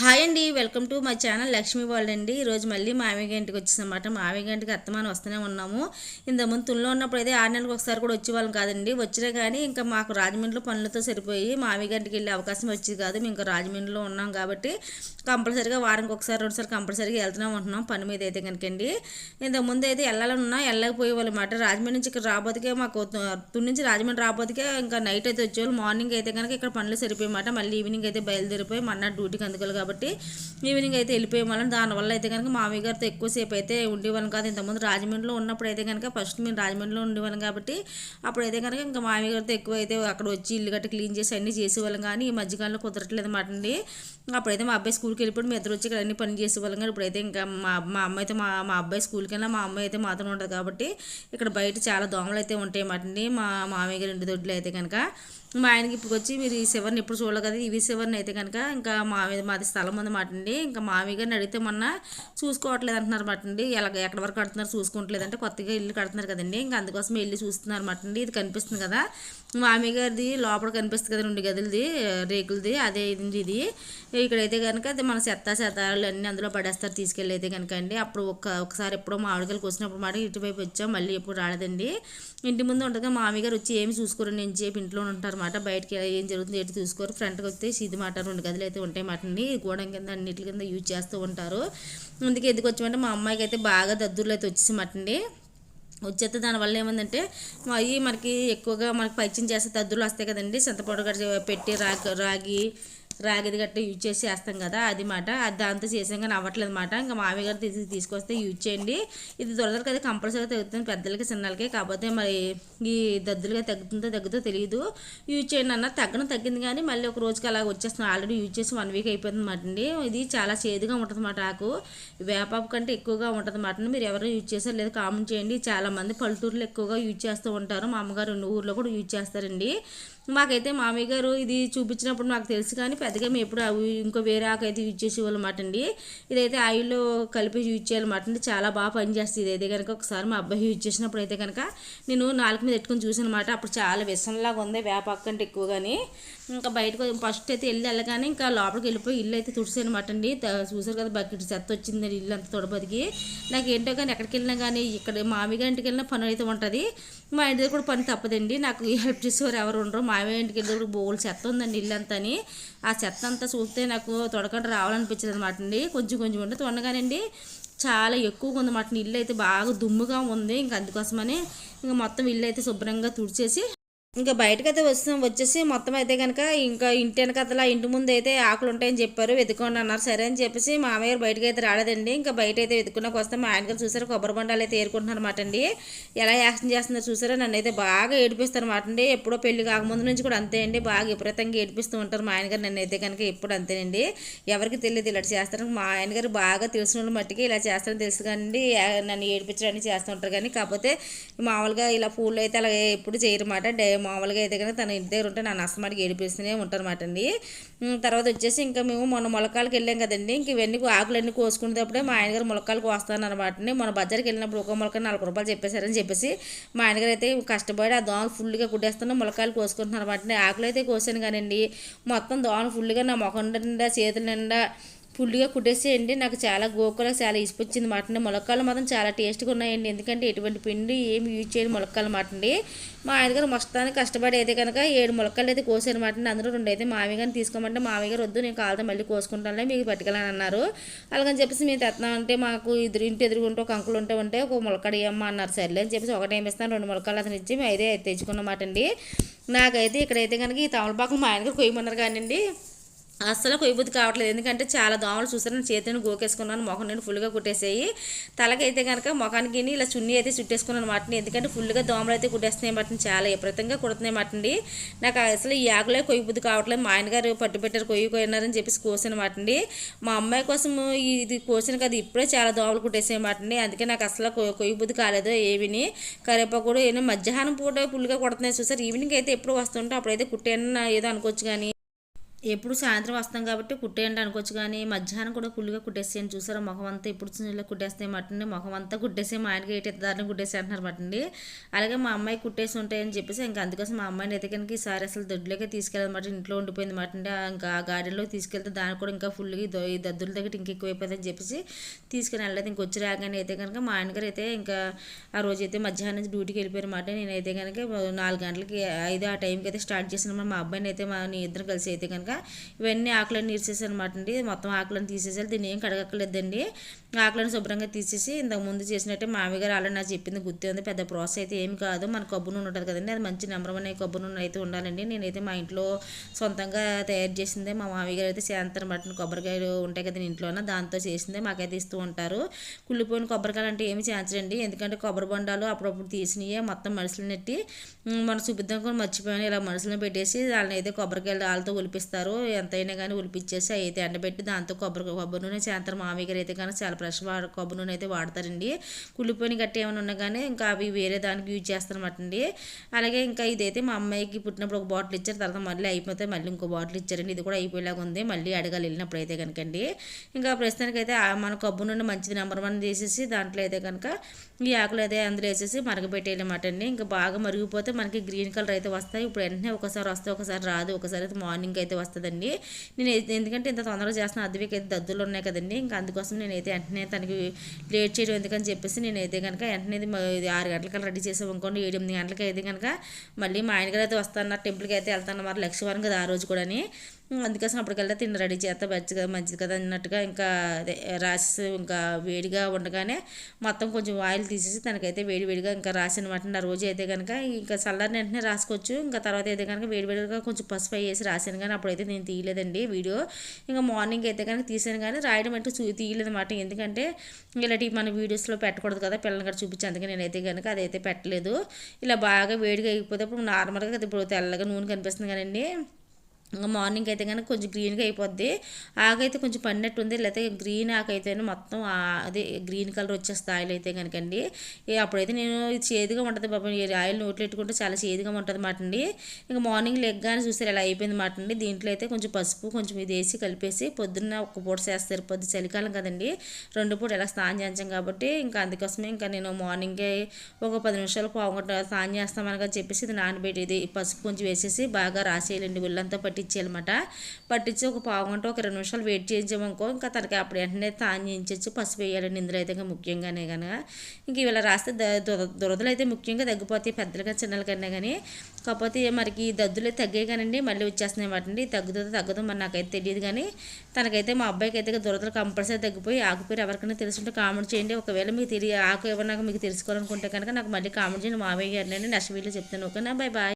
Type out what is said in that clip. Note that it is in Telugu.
హాయ్ అండి welcome to my channel Lakshmi world అండి. ఈరోజు మళ్ళీ మామిగ ఇంటికి వచ్చేసన్నమాట మామిగ ఇంటికి అత్తమాని వస్తూనే ఉన్నాము. ఇంతకుముందు తుల్లో ఉన్నప్పుడు అయితే ఆరు నెలలకు ఒకసారి కూడా వచ్చేవాళ్ళం కాదండి. వచ్చినా కానీ ఇంకా మాకు రాజమండ్రిలో పనులతో సరిపోయి మామిగ ఇంటికి వెళ్ళే అవకాశం వచ్చేది కాదు. మేము ఇంకా రాజమండ్రిలో ఉన్నాం కాబట్టి కంపల్సరీగా వారానికి ఒకసారి రెండుసారి కంపల్సరీగా వెళ్తూనే ఉంటున్నాం పని మీద అయితే కనుకండి. ఇంతకుముందు అయితే వెళ్ళాలని ఉన్నా వెళ్ళకపోయే వాళ్ళమాట రాజమండ్రి నుంచి ఇక్కడ రాబోతుకే మాకు తుని నుంచి రాజమండ్రి రాబోతుకే ఇంకా నైట్ అయితే వచ్చేవాళ్ళు. మార్నింగ్ అయితే కనుక ఇక్కడ పనులు సరిపోయమాట మళ్ళీ ఈవినింగ్ అయితే బయలుదేరిపోయి మన్నా డ్యూటీకి అందుకోవాలి కాబట్టి కాబట్టి ఈవినింగ్ అయితే వెళ్ళిపోయేవాళ్ళం దానివల్ల అయితే కనుక మామయ్య గారితో ఎక్కువసేపు అయితే ఉండేవాళ్ళం కాదు. ఇంతకుముందు రాజమండ్రిలో ఉన్నప్పుడు అయితే కనుక ఫస్ట్ మేము రాజమండ్రిలో ఉండేవాళ్ళం కాబట్టి అప్పుడైతే కనుక ఇంకా మామయ్య గారితో ఎక్కువ అయితే అక్కడ వచ్చి ఇల్లు గట్ట క్లీన్ చేసి అన్నీ చేసేవాళ్ళం కానీ ఈ మధ్యకాలంలో కుదరట్లేదు అనమాట అండి. అప్పుడైతే మా అబ్బాయి స్కూల్కి వెళ్ళిపోయి మీ ఇద్దరు వచ్చి ఇక్కడ అన్ని పని చేసేవాళ్ళం కానీ ఇప్పుడైతే ఇంకా మా మా అమ్మ అయితే మా మా అబ్బాయి స్కూల్కి వెళ్ళినా మా అమ్మాయి అయితే మాత్రం ఉంటుంది కాబట్టి ఇక్కడ బయట చాలా దోమలు అయితే ఉంటాయి అన్నమాట అండి మా మామయ్య గారి ఇంటి దొడ్లు అయితే కనుక మా ఆయనకి ఇప్పుడు వచ్చి మీరు ఈ శివర్ని ఎప్పుడు చూడలేదు కదా ఇవి శివర్ని అయితే కనుక ఇంకా మావి మాది స్థలం ఉందన్నమాట అండి ఇంకా మావి గారిని అడిగితే మొన్న చూసుకోవట్లేదు అంటున్నారు మాట అండి ఎలా ఎక్కడి వరకు కడుతున్నారు చూసుకోవట్లేదు అంటే కొత్తగా ఇల్లు కడుతున్నారు కదండి. ఇంకా అందుకోసం వెళ్ళి చూస్తున్నారు మాట అండి ఇది కనిపిస్తుంది కదా. మామి గారిది లోపల కనిపిస్తుంది కదా రెండు గదులది రేకులది అదే ఇది ఇది. ఇక్కడైతే కనుక అది మన చెత్త చెత్తాలు అన్నీ అందులో పడేస్తారు తీసుకెళ్ళి అయితే కనుక అండి. అప్పుడు ఒక్క ఒకసారి ఎప్పుడో మామిడికాయలు వచ్చినప్పుడు మాట ఇటువైపు వచ్చాం మళ్ళీ ఎప్పుడు రాలేదండి. ఇంటి ముందు ఉండగా మామి గారు వచ్చి ఏమి చూసుకోరండి నేను చెప్పి ఇంట్లో ఉంటారు అనమాట బయటకి ఏం జరుగుతుంది ఎటు చూసుకోరు. ఫ్రంట్కి వస్తే ఇది మాట రెండు గదులు అయితే ఉంటాయి మాటండి గోడం కింద అన్నిటి కింద యూజ్ చేస్తూ ఉంటారు. అందుకే ఎందుకు వచ్చామంటే మా అమ్మాయికి అయితే బాగా దద్దుర్లు అయితే వచ్చేసి మాట వచ్చేస్తే దానివల్ల ఏమందంటే అవి మనకి ఎక్కువగా మనకి పైచ్యం చేస్తే దద్దులు వస్తాయి కదండి. చింతపొడ పెట్టి రాగి రాగి రాగిది గట్ట యూజ్ చేసి వేస్తాం కదా అది మాట. అది దాంతో చేసాం కానీ అవ్వట్లేదు మాట. ఇంకా మామయ్య గారు తీసి తీసుకొస్తే యూజ్ చేయండి. ఇది దొరదలు అది కంపల్సరీగా తగ్గుతుంది పెద్దలకి చిన్నలకి. కాకపోతే మరి ఈ దద్దులుగా తగ్గుతుందో తగ్గుతో తెలియదు యూజ్ చేయండి అన్న తగ్గడం తగ్గింది కానీ మళ్ళీ ఒక రోజుకి అలా వచ్చేస్తున్నాం ఆల్రెడీ యూజ్ చేసి వన్ వీక్ అయిపోతుంది మాట అండి. ఇది చాలా చేదుగా ఉంటుంది మాట ఆకు. వేపాపు కంటే ఎక్కువగా ఉంటుంది మాట మీరు ఎవరు యూజ్ చేశారు లేదా కామెంట్ చేయండి. చాలామంది పల్లెటూరులో ఎక్కువగా యూజ్ చేస్తూ ఉంటారు. మా అమ్మగారు ఊర్లో కూడా యూజ్ చేస్తారండి. మాకైతే మామయ్య గారు ఇది చూపించినప్పుడు నాకు తెలుసు కానీ పెద్దగా మేము ఎప్పుడు ఇంకో వేరే ఆకు అయితే యూజ్ చేసేవాళ్ళమాట అండి. ఇదైతే ఆయిల్లో కలిపి యూజ్ చేయాలన్నమాట అండి. చాలా బాగా పనిచేస్తుంది ఇదైతే కనుక ఒకసారి మా అబ్బాయి యూజ్ చేసినప్పుడు అయితే కనుక నేను నాలుగు మీద పెట్టుకుని చూసాను అప్పుడు చాలా విషంలాగా ఉంది వేపాకు కంటే ఎక్కువగాని. ఇంకా బయటకు ఫస్ట్ అయితే వెళ్ళి వెళ్ళగానే ఇంకా లోపలికి వెళ్ళిపోయి ఇల్లు అయితే తుడిసానమాట అండి. చూసారు కదా బకెట్ చెత్త వచ్చింది ఇల్లు అంతా తొడబదికి నాకు ఏంటో కానీ ఎక్కడికి వెళ్ళినా కానీ ఇక్కడ మామిగా ఇంటికి వెళ్ళినా పని అయితే ఉంటుంది. మా ఇంటి దగ్గర కూడా పని తప్పదండి. నాకు హెల్ప్ చేసేవారు ఎవరు ఉండరు. మామయ్య ఇంటికి వెళ్ళి బోల్ చెత్త ఉందండి ఇల్లు అంతా ఆ చెత్త అంతా చూస్తే నాకు తొడకంట రావాలనిపించింది అనమాట అండి. కొంచెం కొంచెం ఉంటే తొండగానండి. చాలా ఎక్కువగా ఉందన్నమాట ఇల్లు అయితే బాగా దుమ్ముగా ఉంది. ఇంకా అందుకోసమని ఇంకా మొత్తం ఇల్లు అయితే శుభ్రంగా తుడిచేసి ఇంకా బయటకైతే వస్తాం వచ్చేసి మొత్తం అయితే కనుక ఇంకా ఇంటి వెనకతల ఇంటి ముందు అయితే ఆకులు ఉంటాయని చెప్పారు. వెతుకోండి అన్నారు. సరే అని చెప్పేసి మామయ్య బయటకు అయితే రాలేదండి. ఇంకా బయట అయితే వెతుకున్నాక వస్తాం మా ఆయన చూసారు. కొబ్బరి బండాలు అయితే ఏరుకుంటున్నారన్నమాట అండి. ఎలా యాక్షన్ చేస్తున్నారు చూసారో? నన్ను అయితే బాగా ఏడిపిస్తారు అనమాట అండి. ఎప్పుడో పెళ్ళి కాకముందు నుంచి కూడా అంతే అండి. బాగా విపరీతంగా ఏడిపిస్తూ ఉంటారు మా ఆయన గారు. నన్ను అయితే కనుక ఎప్పుడు అంతేనండి. ఎవరికి తెలియదు ఇలా చేస్తారు. మా ఆయన గారు బాగా తెలిసిన మట్టికి ఇలా చేస్తారని తెలుసు కానీ నన్ను ఏడిపించడానికి చేస్తూ ఉంటారు కానీ కాకపోతే మామూలుగా ఇలా పూలు అయితే అలా ఎప్పుడు చేయరన్నమాట. డై మామూలుగా అయితే కనుక తన ఇంటి దగ్గర ఉంటే నన్ను అస్తమాటికి ఏడిపిస్తూనే ఉంటారన్నమాట అండి తర్వాత వచ్చేసి ఇంకా మేము మొన్న మొలకాలకి వెళ్ళాం కదండి. ఇంక ఇవన్నీ ఆకులన్నీ కోసుకునేటప్పుడే మా ఆయనగారు మొలకాలు కోస్తాను అనమాట అండి మన బజార్కి వెళ్ళినప్పుడు ఒక మొలక నాలుగు రూపాయలు చెప్పేశారని చెప్పేసి మా ఆయనగారు అయితే కష్టపడి ఆ దోమలు ఫుల్గా కుట్టేస్తున్నా మొలకాయలు కోసుకుంటున్నారు అనమాట ఆకులు అయితే కోసాను కానండి. మొత్తం దోమలు ఫుల్గా నా మొఖం నిండా చేతుల నిండా ఫుల్గా కుట్టేసేయండి. నాకు చాలా గోకులకు చాలా ఇసుకొచ్చింది మాటండి ములక్కాయలు మాత్రం చాలా టేస్ట్గా ఉన్నాయండి. ఎందుకంటే ఎటువంటి పిండి ఏమి యూజ్ చేయని మొలక్కాలు మాటండి మా ఆయన గారు మస్తానికి కష్టపడి అయితే కనుక ఏడు మొలక్కలు అయితే కోసాను మాట అందులో రెండు అయితే మావి తీసుకోమంటే మామయ్యగారు వద్దు నేను కాలుతో మళ్ళీ కోసుకుంటానులే మీకు పట్టుకెళ్ళని అన్నారు. అలాగని చెప్పేసి మేము తెస్తున్నాం మాకు ఇద్దరు ఇంటి ఎదురుగుంటే ఒక అంకులు ఉంటే ఉంటే ఒక మొలకడ ఇవ్వమ్మా అన్నారు. సర్లే అని చెప్పేసి ఒకటి ఏమిస్తాను రెండు మొలకలు అతను ఇచ్చి మేము అయితే తెచ్చుకున్నమాట అండి నాకైతే ఇక్కడైతే కనుక ఈ తమలపాకులు మా ఆయన గారు కొయ్యమన్నారు కానీ అస్సలు కొయ్యబుద్ధి కావట్లేదు. ఎందుకంటే చాలా దోమలు చూసారని చేతిని గోకేసుకున్నాను. మొఖం నేను ఫుల్గా కుట్టేసేయి. తలకైతే కనుక మొఖానికి ఇలా చున్నీ అయితే చుట్టేసుకున్నాను మాటని ఎందుకంటే ఫుల్గా దోమలు అయితే కుట్టేస్తున్నాయి మాట చాలా విపరీతంగా కుడుతున్నాయి మాటండి నాకు అసలు ఈ ఆకులే కొయ్యబుద్ధి కావట్లేదు. మా ఆయనగారు పట్టు పెట్టారు కొయ్యి కొయ్యన్నారని చెప్పేసి కోసిన మాటండి మా అమ్మాయి కోసం ఇది కోసిన కదా ఇప్పుడే చాలా దోమలు కుట్టేసాయి మాటండి అందుకే నాకు అసలు కొయ్యబుద్ధి కాలేదు ఏవిని. కరివేపాకు ఏమో మధ్యాహ్నం పూట ఫుల్గా కుడుతున్నాయి. చూసారు? ఈవినింగ్ అయితే ఎప్పుడు వస్తుంటే అప్పుడైతే కుట్టేనా ఏదో అనుకోవచ్చు కానీ ఎప్పుడు సాయంత్రం వస్తాం కాబట్టి కుట్టేయండి అనుకోవచ్చు కానీ మధ్యాహ్నం కూడా ఫుల్గా కుట్టేసేయండి. చూసారా మొహం అంతా ఎప్పుడు ఇలా కుట్టేస్తే మటండి మొహం అంతా కుట్టేసి మా ఆయనకి ఏంటి దారిని కుట్టేసి అంటున్నారు మటండి అలాగే మా అమ్మాయి కుట్టేసి ఉంటాయని చెప్పేసి ఇంకా అందుకోసం మా అమ్మాయిని అయితే కనుక ఈసారి అసలు దొడ్లోకి తీసుకెళ్ళదన్నమాట ఇంట్లో ఉండిపోయింది మాట ఇంకా ఆ గార్డెన్లోకి తీసుకెళ్తే దానికి కూడా ఇంకా ఫుల్గా ఈ దద్దుల దగ్గర ఇంకా ఎక్కువైపోతుందని చెప్పేసి తీసుకుని వెళ్ళలేదు. ఇంక వచ్చి రాగానే అయితే కనుక మా ఆయనగారు అయితే ఇంకా ఆ రోజు అయితే మధ్యాహ్నం డ్యూటీకి వెళ్ళిపోయారు మాట. నేనైతే కనుక నాలుగు గంటలకి ఐదు ఆ టైంకి అయితే స్టార్ట్ చేసిన మా అబ్బాయిని అయితే మా ఇద్దరు కలిసి అయితే కనుక ఇవన్నీ ఆకులన్నీ ఇరిసేసాను అనమాట అండి. మొత్తం ఆకులను తీసేసారు దీన్ని ఏం కడగక్కర్లేదండి. ఆకులను శుభ్రంగా తీసేసి ఇంతకు ముందు చేసినట్టే మామిగారు ఆల్రెడీ నాకు చెప్పింది గుర్తు ఉంది. పెద్ద ప్రాసెస్ అయితే ఏం కాదు. మన కొబ్బరి నూనె ఉంటుంది కదండి. అది మంచి నెంబర్ వన్ కొబ్బరి నూనె అయితే ఉండాలండి. నేనైతే మా ఇంట్లో సొంతంగా తయారు చేసిందే మా మామయ్య గారు అయితే శాంతర మటన్ కొబ్బరికాయలు ఉంటాయి కదండి ఇంట్లోనే దాంతో చేసిందే మాకైతే ఇస్తూ ఉంటారు. కుళ్ళిపోయిన కొబ్బరికాయలు అంటే ఏమి చేయించండి ఎందుకంటే కొబ్బరి బొండాలు అప్పుడప్పుడు తీసినవి మొత్తం మనుషులు నెట్టి మన చూపిద్దాం కూడా మర్చిపోయాను ఇలా మనుషులను పెట్టేసి వాళ్ళని అయితే కొబ్బరికాయలు వాళ్ళతో ఒలిపిస్తారు. ఎంతైనా కానీ ఒలిపించేసి అయితే ఎండబెట్టి దాంతో కొబ్బరి కొబ్బరి నూనె సాయంత్రం మామయ్య గారు అయితే కానీ చాలా ఫ్రెష్ కొబ్బరి నూనె అయితే వాడతారండి. కుళ్ళిపోయిన గట్టి ఏమైనా ఉన్నా కానీ ఇంకా అవి వేరే దానికి యూజ్ చేస్తారన్నమాట అండి అలాగే ఇంకా ఇదైతే మా అమ్మాయికి పుట్టినప్పుడు ఒక బాటిల్ ఇచ్చారు. తర్వాత మళ్ళీ అయిపోతే మళ్ళీ ఇంకో బాటిల్ ఇచ్చారండి. ఇది కూడా అయిపోయేలాగా ఉంది. మళ్ళీ అడగాలి వెళ్ళినప్పుడు అయితే కనుకండి ఇంకా ప్రస్తుతానికి అయితే మన కొబ్బరి నూనె మంచిది నెంబర్ వన్ చేసేసి దాంట్లో అయితే కనుక ఈ ఆకులు అయితే అందులో వేసేసి మరగబెట్టేయమాట అండి ఇంకా బాగా మరిగిపోతే మనకి గ్రీన్ కలర్ అయితే వస్తాయి. ఇప్పుడు వెంటనే ఒకసారి వస్తే ఒకసారి రాదు. ఒకసారి అయితే మార్నింగ్ అయితే వస్తుందండి. నేను ఎందుకంటే ఇంత తొందరగా చేస్తున్న అద్దవికి అయితే దద్దులు ఉన్నాయి కదండి. ఇంకా అందుకోసం నేనైతే వెంటనే వెంటనే తనకి లేట్ చేయడం ఎందుకని చెప్పేసి నేను అయితే కనుక వెంటనే ఆరు గంటలకి రెడీ చేసాం అనుకోండి ఏడు ఎనిమిది గంటలకి అయితే కనుక మళ్ళీ మా ఆయన అయితే వస్తాను టెంపుల్కి అయితే వెళ్తాను మరి లక్ష్మీవారం కదా ఆ రోజు కూడాని. అందుకోసం అప్పటికెళ్ళి తిండి రెడీ చేస్తా మంచిగా మంచిది కదా అన్నట్టుగా ఇంకా అదే రాసి ఇంకా వేడిగా ఉండగానే మొత్తం కొంచెం ఆయిల్ తీసేసి తనకైతే వేడి వేడిగా ఇంకా రాసి అనమాట ఆ రోజు అయితే కనుక ఇంకా చల్లారిన వెంటనే రాసుకోవచ్చు. ఇంకా తర్వాత అయితే కనుక వేడి వేడిగా కొంచెం పసుపు వేసి రాశాను కానీ అప్పుడైతే నేను తీయలేదండి వీడియో. ఇంకా మార్నింగ్ అయితే కనుక తీసాను కానీ రాయడం అంటే చూ తీయలేదన్నమాట. ఎందుకంటే ఇలాంటి మన వీడియోస్లో పెట్టకూడదు కదా పిల్లలు కూడా చూపించి అందుకే నేనైతే కనుక అదైతే పెట్టలేదు. ఇలా బాగా వేడిగా అయిపోతే ఇప్పుడు నార్మల్గా ఇప్పుడు తెల్లగా నూనె కనిపిస్తుంది కదండి. ఇంకా మార్నింగ్ అయితే కనుక కొంచెం గ్రీన్గా అయిపోద్ది. ఆకైతే కొంచెం పడినట్టు ఉంది లేకపోతే గ్రీన్ ఆకైతే మొత్తం అదే గ్రీన్ కలర్ వచ్చే ఆయిల్ అయితే కనుకండి. అప్పుడైతే నేను చేదుగా ఉంటుంది బాబా ఆయిల్ నోట్లో పెట్టుకుంటే చాలా చేదుగా ఉంటుంది మాట అండి ఇంకా మార్నింగ్ లెగ్గానే చూసారు ఇలా అయిపోయింది మాట అండి దీంట్లో అయితే కొంచెం పసుపు కొంచెం ఇది వేసి కలిపేసి పొద్దున్న ఒక పూట చేస్తారు. పొద్దు చలికాలం కదండి. రెండు పూట ఎలా స్నానం చేయించాం కాబట్టి ఇంకా అందుకోసమే ఇంకా నేను మార్నింగే ఒక పది నిమిషాలు పావుగంట స్నానం చేస్తామని చెప్పేసి ఇది నానబెట్టి ఇది పసుపు కొంచెం వేసేసి బాగా రాసేయాలండి. ఒళ్ళంతా పట్టి పట్టించేయాలన్నమాట. పట్టించి ఒక పావు గంట ఒక రెండు నిమిషాలు వెయిట్ చేయించామనుకో ఇంకా తనకి అప్పుడు వెంటనే తాను చేయించచ్చు పసుపు వేయాలండి. ఇందులో అయితే ముఖ్యంగానే కనుక ఇంక ఇలా రాస్తే దురదలు అయితే ముఖ్యంగా తగ్గిపోతాయి. పెద్దలుగా చిన్నలకన్నా కానీ. కాకపోతే మరికి దద్దులు తగ్గాయి కానండి. మళ్ళీ వచ్చేస్తున్నాయి అండి. తగ్గుతుందో తగ్గదు మరి నాకైతే తెలియదు కానీ తనకైతే మా అబ్బాయికి అయితే దురదలు కంపల్సరీ తగ్గిపోయి ఆకుపేరు ఎవరికైనా తెలుసుంటే కామెంట్ చేయండి. ఒకవేళ మీకు తెలియ ఆకు ఏమన్నా మీకు తెలుసుకోవాలనుకుంటే కనుక నాకు మళ్ళీ కామెంట్ చేయండి. మావయ్య గారిని నెక్స్ట్ వీడియో చెప్తాను. ఓకేనా? Bye bye.